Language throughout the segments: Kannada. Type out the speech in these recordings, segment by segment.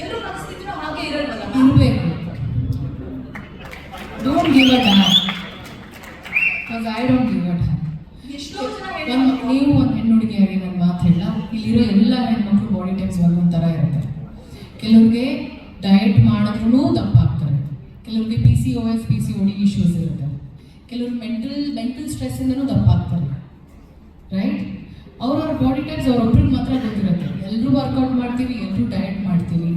ಎಲ್ಲರೂ ಮನಸ್ಥಿತಿನೂ ಹಾಗೆ ಇರಲ್ವಲ್ಲ ಇರಬೇಕು. Don't give a damn because I don't give a ಎಷ್ಟೋ ಜನ ನೀವು ಒಂದು ಹೆಣ್ಣು ಹುಡುಗಿಯಾಗಿ ನನ್ನ ಮಾತು ಹೇಳ ಇಲ್ಲಿರೋ ಎಲ್ಲ ಹೆಣ್ಮಕ್ಳು ಬಾಡಿ ಟೈಪ್ಸ್ ಒಂದೊಂದು ಥರ ಇರುತ್ತೆ. ಕೆಲವ್ರಿಗೆ ಡಯಟ್ ಮಾಡಿದ್ರೂ ದಪ್ಪಾಗ್ತಾರೆ ಕೆಲವ್ರಿಗೆ P C O S P C O D issues ಇರುತ್ತೆ. ಕೆಲವ್ರು ಮೆಂಟಲ್ ಮೆಂಟಲ್ ಸ್ಟ್ರೆಸ್ಸಿಂದನೂ ದಪ್ಪಾಗ್ತಾರೆ ರೈಟ್ ಅವ್ರವ್ರ ಬಾಡಿ ಟೈಪ್ಸ್ ಅವ್ರೊಬ್ರಿಗೆ ಮಾತ್ರ ಎಲ್ಲರೂ ವರ್ಕೌಟ್ ಮಾಡ್ತೀವಿ ಎಲ್ಲರೂ ಡಯಟ್ ಮಾಡ್ತೀವಿ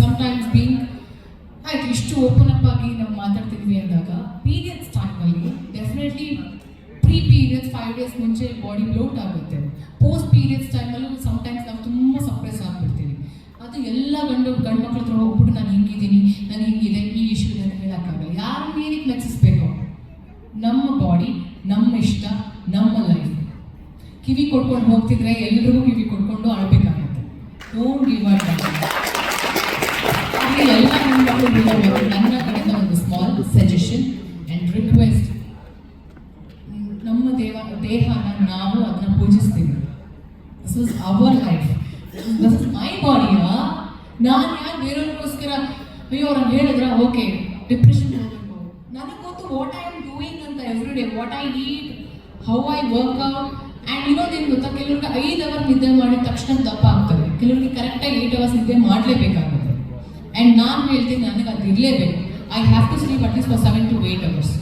ಸಮ್ಟೈಮ್ಸ್ ಬೀಂಗ್ ಆಯ್ತು, ಇಷ್ಟು ಓಪನ್ ಅಪ್ ಆಗಿ ನಾವು ಮಾತಾಡ್ತಿದ್ವಿ ಅಂದಾಗ ಪೀರಿಯಡ್ಸ್ ಟೈಮಲ್ಲಿ definitely pre periods five days ಮುಂಚೆ ಬಾಡಿ ಬ್ಲೋಟ್ ಆಗುತ್ತೆ. ಪೋಸ್ಟ್ ಪೀರಿಯಡ್ಸ್ ಟೈಮಲ್ಲೂ ಸಮ್ಟೈಮ್ಸ್ ನಾವು ತುಂಬ ಸಪ್ರೆಸ್ ಆಗಿಬಿಡ್ತೀವಿ. ಅದು ಎಲ್ಲ ಗಂಡು ಗಂಡು ಮಕ್ಕಳ ಹತ್ರ ಹೋಗ್ಬಿಟ್ಟು ನಾನು ಹಿಂಗಿದ್ದೀನಿ, ನಾನು ಹಿಂಗಿದೆ, ಈ ಇಶ್ಯೂ ಅಂತ ಹೇಳೋಕ್ಕಾಗಲ್ಲ. ಯಾರು ಏನಕ್ಕೆ ನಚಿಸ್ಬೇಕು ನಮ್ಮ ಬಾಡಿ ನಮ್ಮ ಇಷ್ಟ, ನಮ್ಮ ಲೈಫ್ ಕಿವಿ ಕೊಟ್ಕೊಂಡು ಹೋಗ್ತಿದ್ರೆ ಎಲ್ಲರಿಗೂ ಕಿವಿ ಕೊಟ್ಕೊಂಡು ಅಳ್ಬೇಕಾಗುತ್ತೆ ಡೋಂಟ್ ಗಿವ್ ಅಪ್ ಇಲ್ಲಿ ಎಲ್ಲ ಹೆಣ್ಮಕ್ಳು ಬೀಳಬೇಕು ನನ್ನ ಕಡೆಯಿಂದ ಒಂದು ಸ್ಮಾಲ್ ಸಜೆಷನ್ ಆ್ಯಂಡ್ ರಿಕ್ವೆಸ್ಟ್ ನಮ್ಮ ದೇವ, ದೇಹನ ನಾವು ಅದನ್ನ ಪೂಜಿಸ್ತೀವಿ. This is our life this is my ಬಾಡಿಯ ನಾನು ಯಾರು ಬೇರೆಯವ್ರಿಗೋಸ್ಕರ, ಅಯ್ಯೋ ಅವ್ರನ್ನ ಹೇಳಿದ್ರೆ? ಓಕೆ ಡಿಪ್ರೆಷನ್ ಹೋಗ್ಬೇಕು ನನಗೆ ಗೊತ್ತು ವಾಟ್ ಐ ಆಮ್ ಡೂಯಿಂಗ್ ಅಂತ every day what I eat how I work out and ಇನ್ನೊಂದೇನು ಗೊತ್ತಾ, ಕೆಲವ್ರಿಗೆ ಐದು ಅವರ್ ನಿದ್ದೆ ಮಾಡಿದ ತಕ್ಷಣ ದಪ್ಪ ಆಗ್ತದೆ. ಕೆಲವ್ರಿಗೆ ಕರೆಕ್ಟಾಗಿ ಏಯ್ಟ್ ಅವರ್ಸ್ ನಿದ್ದೆ ಮಾಡಲೇಬೇಕಾಗುತ್ತೆ. ಆ್ಯಂಡ್ ನಾನು ಹೇಳ್ತೀನಿ ನನಗೆ ಅದು ಇರಲೇಬೇಕು. I have to sleep at least for seven to eight hours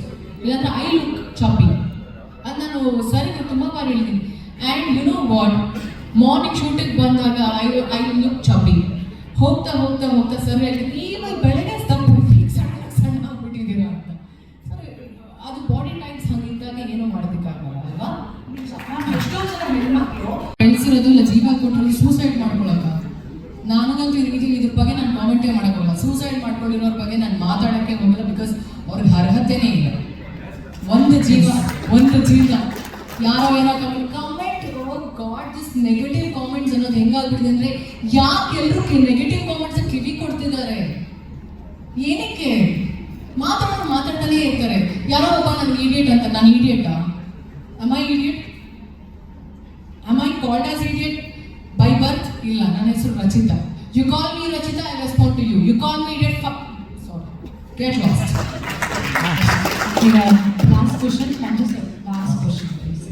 ಇಲ್ಲಾಂದ್ರೆ ಐ ಲುಕ್ ಚಾಪಿ ಅದು ನಾನು ಸರಿಗೆ ತುಂಬ ಬಾರಿ ಹೇಳ್ತೀನಿ. And you know what morning shooting ಬಂದಾಗ ಐ ಐ ಲುಕ್ ಚಾಪಿ ಹೋಗ್ತಾ ಹೋಗ್ತಾ ಹೋಗ್ತಾ ಸರ್ ಹೇಳ್ತೀನಿ. ಇವಾಗ ಬೆಳಗ್ಗೆ ತಪ್ಪು ಈಗ ಸಣ್ಣ ಸಣ್ಣ ಆಗ್ಬಿಟ್ಟಿದ್ದೀರಾ ಅಂತ. ಸರ್ ಅದು ಬಾಡಿ ಟೈಪ್ಸ್ ಹಂಗಿದ್ದಾಗ ಏನೂ ಮಾಡೋದಕ್ಕಾಗಲ್ಲ ಅಲ್ವಾ? ಎಷ್ಟೋ ಜನ ಹೆಣ್ಮಕ್ಳು ಬೆಳೆಸಿರೋದು ಇಲ್ಲ ಜೀವ ಕೊಟ್ಟರು ನನಗಂತೂ ಇದು ಇದ್ರ ಬಗ್ಗೆ ನಾನು ಕಾಮೆಂಟೇ ಮಾಡೋಕ್ಕೋಗಲ್ಲ ಸೂಸೈಡ್ ಮಾಡ್ಕೊಂಡಿರೋರ ಬಗ್ಗೆ ನಾನು ಮಾತಾಡೋಕ್ಕೆ ಹೋಗಲ್ಲ ಬಿಕಾಸ್ ಅವ್ರಿಗೆ ಅರ್ಹತೆನೇ ಇಲ್ಲ. ಒಂದು ಜೀವ ಒಂದು ಜೀವ ಯಾರೋ ಏನೋ comment comment god this negative comments ಅನ್ನೋದು ಹೆಂಗಾಗ್ಬಿಟ್ಟಿದೆ ಅಂದರೆ ಯಾಕೆ ಎಲ್ಲರೂ ನೆಗೆಟಿವ್ ಕಾಮೆಂಟ್ಸ್ ಕಿವಿ ಕೊಡ್ತಿದ್ದಾರೆ? ಏನಕ್ಕೆ? ಮಾತಾಡೋದು ಮಾತಾಡ್ತಾನೇ ಇರ್ತಾರೆ. ಯಾರೋ ಒಬ್ಬ ನನ್ನ ಇಡಿಯಟ್ ಅಂತ ನಾನು ಇಡಿಯಟಾ ಅಮ್ಮ ಇಡಿಯಟ್ ಅಮ್ಮ called as idiot by birth? ಇಲ್ಲ, ನನ್ನ ಹೆಸರು Rachita. You call me Rachita, I respond to you. You call me idiot, fuck. Sorry. Get lost. Ah. you uh, last question. Can you say last question, please?